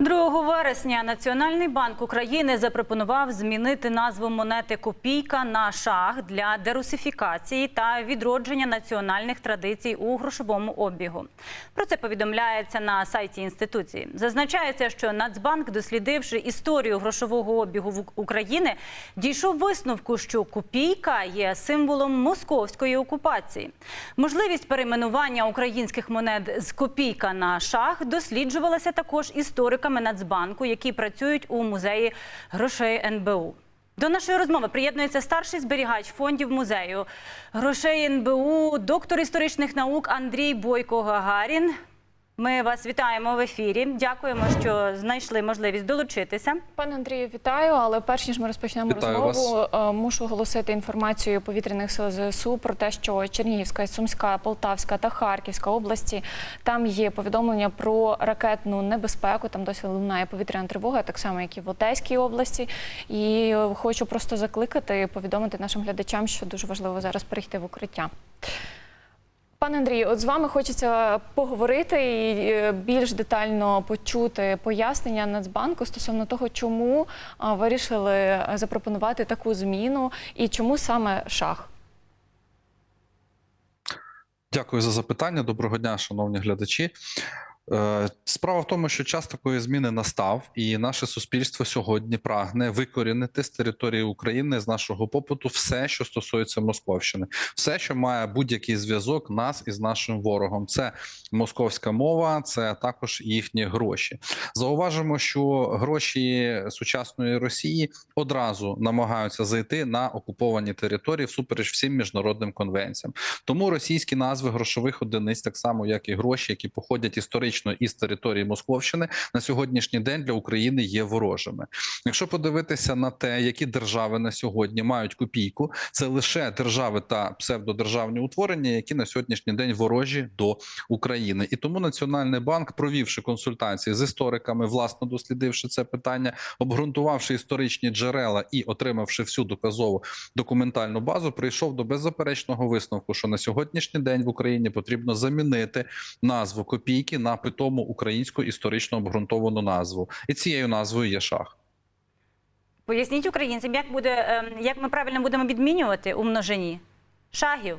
2 вересня Національний банк України запропонував змінити назву монети Копійка на шах для дерусифікації та відродження національних традицій у грошовому обігу. Про це повідомляється на сайті інституції. Зазначається, що Нацбанк, дослідивши історію грошового обігу в України, дійшов висновку, що копійка є символом московської окупації. Можливість перейменування українських монет з копійка на шах досліджувалася також істориками Нацбанку, які працюють у музеї грошей НБУ. До нашої розмови приєднується старший зберігач фондів музею грошей НБУ, доктор історичних наук Андрій Бойко Гагарін. Ми вас вітаємо в ефірі. Дякуємо, що знайшли можливість долучитися. Пане Андрію, вітаю. Але перш ніж ми розпочнемо Вітаю розмову, е, мушу оголосити інформацію повітряних сил ЗСУ про те, що Чернігівська, Сумська, Полтавська та Харківська області там є повідомлення про ракетну небезпеку. Там досі лунає повітряна тривога, так само як і в Одеській області. І хочу просто закликати, повідомити нашим глядачам, що дуже важливо зараз перейти в укриття. Пане Андрію, от з вами хочеться поговорити і е, більш детально почути пояснення Нацбанку стосовно того, чому вирішили е, запропонувати таку зміну і чому саме шах. Дякую за запитання. Доброго дня, шановні глядачі. Е, Справа в тому, що час такої зміни настав, і наше суспільство сьогодні прагне викорінити з території України з нашого попиту все, що стосується Московщини, все, що має будь-який зв'язок нас із нашим ворогом. Це московська мова, це також їхні гроші. Зауважимо, що гроші сучасної Росії одразу намагаються зайти на окуповані території всупереч всім міжнародним конвенціям. Тому російські назви грошових одиниць, так само як і гроші, які походять історично із території Московщини, на сьогоднішній день для України є ворожими. Якщо подивитися на те, які держави на сьогодні мають копійку, це лише держави та псевдодержавні утворення, які на сьогоднішній день ворожі до України. І тому Національний банк, провівши консультації з істориками, власно дослідивши це питання, обґрунтувавши історичні джерела і отримавши всю доказову документальну базу, прийшов до беззаперечного висновку, що на сьогоднішній день в Україні потрібно замінити назву копійки на питому українську історично обґрунтовану назву, і цією назвою є шах. Поясніть українцям, як буде ем, як ми правильно будемо відмінювати у множині шагів.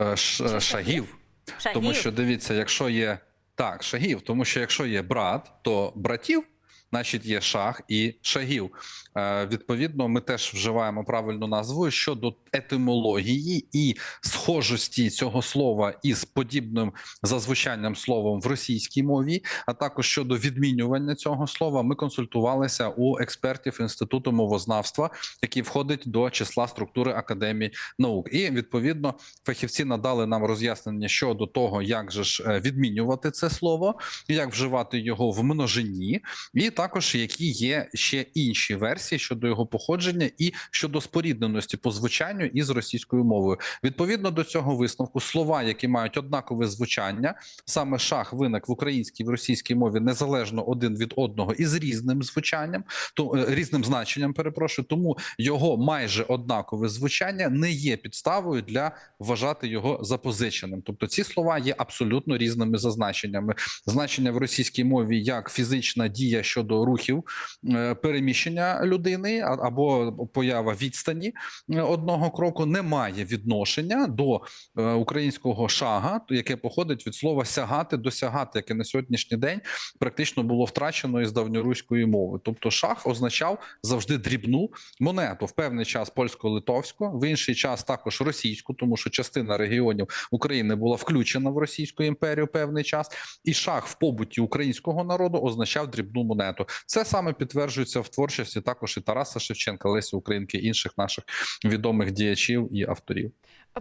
Е, ш- шагів. Шагів. Тому що дивіться, якщо є так, шагів, тому що якщо є брат, то братів, значить є шах і шагів. Е, відповідно, ми теж вживаємо правильну назву щодо етимології і схожості цього слова із подібним зазвучанням словом в російській мові, а також щодо відмінювання цього слова, ми консультувалися у експертів інституту мовознавства, який входить до числа структури академії наук. І відповідно фахівці надали нам роз'яснення щодо того, як же ж е, відмінювати це слово, як вживати його в множині, і також які є ще інші версії щодо його походження і щодо спорідненості по звучанню із російською мовою. Відповідно до цього висновку, слова, які мають однакове звучання, саме шах виник в українській і в російській мові незалежно один від одного і з різним звучанням, то е, різним значенням. Перепрошую, тому його майже однакове звучання не є підставою для вважати його запозиченим. Тобто ці слова є абсолютно різними за значеннями. Значення в російській мові як фізична дія щодо рухів е, переміщення людини або поява відстані е, одного кроку не має відношення до е, українського шага, яке походить від слова сягати, досягати, яке на сьогоднішній день практично було втрачено із давньоруської мови. Тобто, шах означав завжди дрібну монету в певний час польсько-литовську, в інший час також російську, тому що частина регіонів України була включена в Російську імперію певний час, і шах в побуті українського народу означав дрібну монету. Це саме підтверджується в творчості також і Тараса Шевченка, Лесі Українки, інших наших відомих діячів і авторів.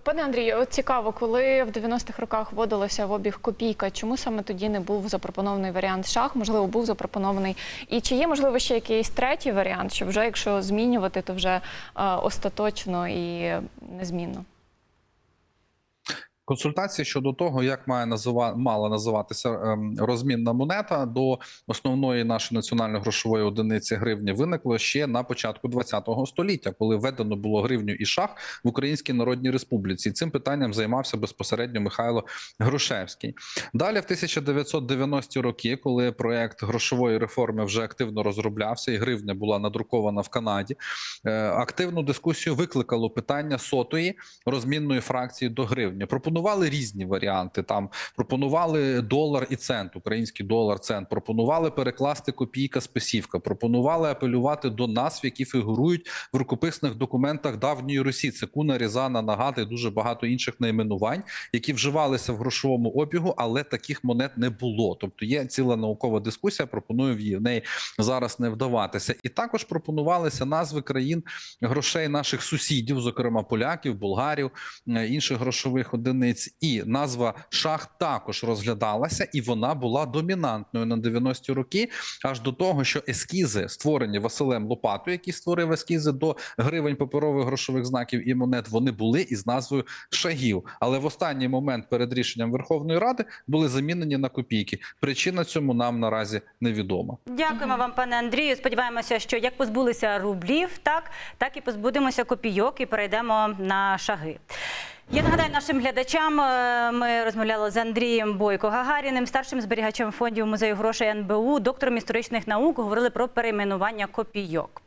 Пане Андрію, от цікаво, коли в 90-х роках вводилася в обіг копійка, чому саме тоді не був запропонований варіант шах? Можливо, був запропонований. І чи є можливо ще якийсь третій варіант, що вже якщо змінювати, то вже е, остаточно і незмінно? Консультації щодо того, як має назива... мала називатися ем, розмінна монета до основної нашої національної грошової одиниці гривні виникло ще на початку ХХ століття, коли введено було гривню і шах в Українській Народній Республіці. Цим питанням займався безпосередньо Михайло Грушевський. Далі, в 1990-ті роки, коли проект грошової реформи вже активно розроблявся, і гривня була надрукована в Канаді, е, активну дискусію викликало питання сотої розмінної фракції до гривні. Пропонували різні варіанти. Там пропонували долар і цент, український долар, цент. Пропонували перекласти копійка списівка. Пропонували апелювати до назв, які фігурують в рукописних документах давньої Русі. Це Куна, Різана, Нагати, дуже багато інших найменувань, які вживалися в грошовому обігу, але таких монет не було. Тобто є ціла наукова дискусія. Пропоную в в неї зараз не вдаватися. І також пропонувалися назви країн грошей наших сусідів, зокрема поляків, болгарів, е, інших грошових одиниць. І назва шах також розглядалася, і вона була домінантною на 90-ті роки, аж до того, що ескізи, створені Василем Лопатою, який створив ескізи до гривень паперових грошових знаків і монет, вони були із назвою шагів. Але в останній момент перед рішенням Верховної Ради були замінені на копійки. Причина цьому нам наразі невідома. Дякуємо вам, пане Андрію. Сподіваємося, що як позбулися рублів, так, так і позбудемося копійок і перейдемо на шаги. Я нагадаю нашим глядачам, е, ми розмовляли з Андрієм Бойко Гагаріним, старшим зберігачем фондів музею грошей НБУ, доктором історичних наук. Говорили про перейменування копійок.